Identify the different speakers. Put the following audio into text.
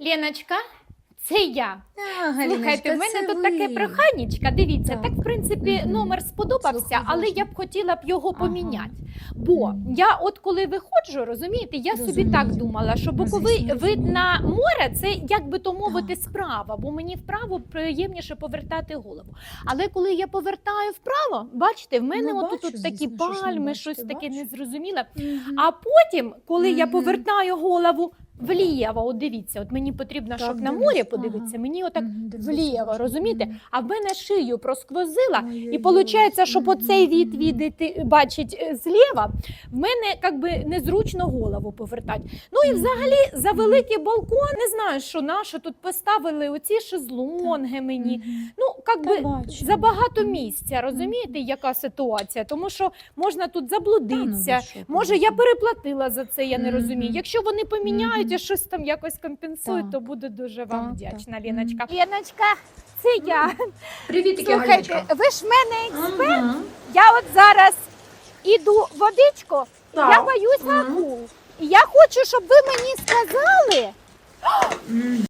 Speaker 1: Леночка, це я.
Speaker 2: А,
Speaker 1: Слухайте, в мене тут
Speaker 2: ви.
Speaker 1: таке проханічка. Дивіться, так,
Speaker 2: Так.
Speaker 1: в принципі,
Speaker 2: Мгм.
Speaker 1: номер сподобався,
Speaker 2: Слухаю,
Speaker 1: але я б хотіла б його
Speaker 2: Ага.
Speaker 1: поміняти. Бо я, от коли виходжу, розумієте, я собі так думала, що боковий вид на море це як би то мовити
Speaker 2: Так.
Speaker 1: справа, бо мені вправо приємніше повертати голову. Але коли я повертаю вправо, бачите, в мене
Speaker 2: Ну,
Speaker 1: отут
Speaker 2: бачу,
Speaker 1: такі пальми, щось таке
Speaker 2: бачу.
Speaker 1: незрозуміле.
Speaker 2: Мгм.
Speaker 1: А потім, коли я повертаю голову вліво, от дивіться, от мені потрібно, щоб на
Speaker 2: дивлюсь,
Speaker 1: море
Speaker 2: ага.
Speaker 1: подивитися, мені отак
Speaker 2: Мгм, дивлюсь,
Speaker 1: вліво,
Speaker 2: бачу.
Speaker 1: розумієте?
Speaker 2: Мгм.
Speaker 1: А в мене шию просквозила, і виходить, щоб
Speaker 2: Мгм.
Speaker 1: оцей від відійти, бачить е, зліва, в мене якби незручно голову повертати. Ну і взагалі за великий балкон, не знаю, що наше тут поставили оці шезлонги мені. Ну, Якби
Speaker 2: бачу.
Speaker 1: забагато місця, розумієте, яка ситуація? Тому що можна тут
Speaker 2: Та ну
Speaker 1: заблудитися. Може, я переплатила за це, я не розумію. Якщо вони поміняють і щось там якось компенсують, то буду дуже вам вдячна,
Speaker 2: так.
Speaker 1: Леночка. Леночка, це я.
Speaker 2: Привіт,
Speaker 1: Слухайте, ви ж в мене експерт. Я от зараз іду водичку, я боюсь акул. І я хочу, щоб ви мені сказали.